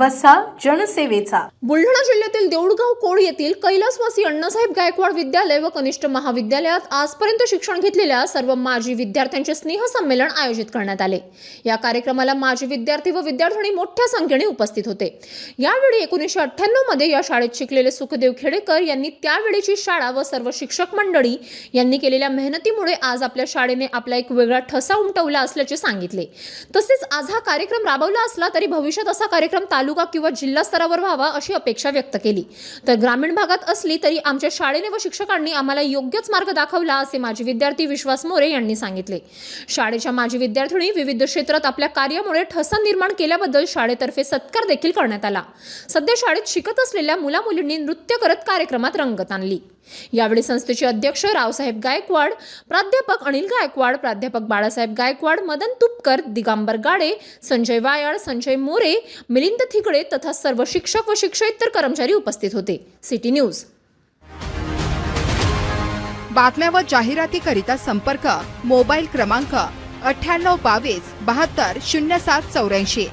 वसा जनसेवेचा. बुलढाणा जिल्ह्यातील देऊळगाव कोळ येथील कैलासवासी अण्णासाहेब गायकवाड विद्यालय व कनिष्ठ महाविद्यालयात आजपर्यंत शिक्षण घेतलेल्या सर्व माजी विद्यार्थ्यांचे स्नेह संमेलन आयोजित करण्यात आले. या कार्यक्रमाला माजी विद्यार्थी व विद्यार्थिनी मोठ्या संख्येने उपस्थित होते. यावेळी एकोणीसशे अठ्ठ्याण्णवमध्ये या शाळेत शिकलेले सुखदेव खेडेकर यांनी त्यावेळीची शाळा व सर्व शिक्षक मंडळी यांनी केलेल्या मेहनतीमुळे आज आपल्या शाळेने आपला एक वेगळा ठसा उमटवला असल्याचे सांगितले. तसेच आज हा कार्यक्रम राबवला असला तरी भविष्यात असा कार्यक्रम तालुका किंवा जिल्हा स्तरावर व्हावा अशी अपेक्षा व्यक्त केली. तर ग्रामीण भागात असली तरी आमच्या शाळेने व शिक्षकांनी आम्हाला योग्यच मार्ग दाखवला असे माजी विद्यार्थी विश्वास मोरे यांनी सांगितले. शाळेच्या माजी विद्यार्थिनी विविध क्षेत्रात आपल्या कार्यामुळे ठसा निर्माण केल्याबद्दल शाळेतर्फे सत्कार देखील करण्यात आला. सध्या शाळेत शिकत असलेल्या मुला मुलींनी नृत्य करत कार्यक्रमात रंगत आणली. यावेळी संस्थेचे अध्यक्ष रावसाहेब गायकवाड प्राध्यापक अनिल गायकवाड प्राध्यापक बाळासाहेब गायकवाड मदन तुपकर दिगांबर गाडे संजय वायाळ संजय मोरे मिलिंद थिकडे तथा सर्व शिक्षक व शिक्षकेतर कर्मचारी उपस्थित होते. City news. बातम्या व जाहिरातीकरिता संपर्क मोबाईल क्रमांक अठ्ठ्याण्णव बावीस बहात्तर शून्य सात चौऱ्याऐंशी.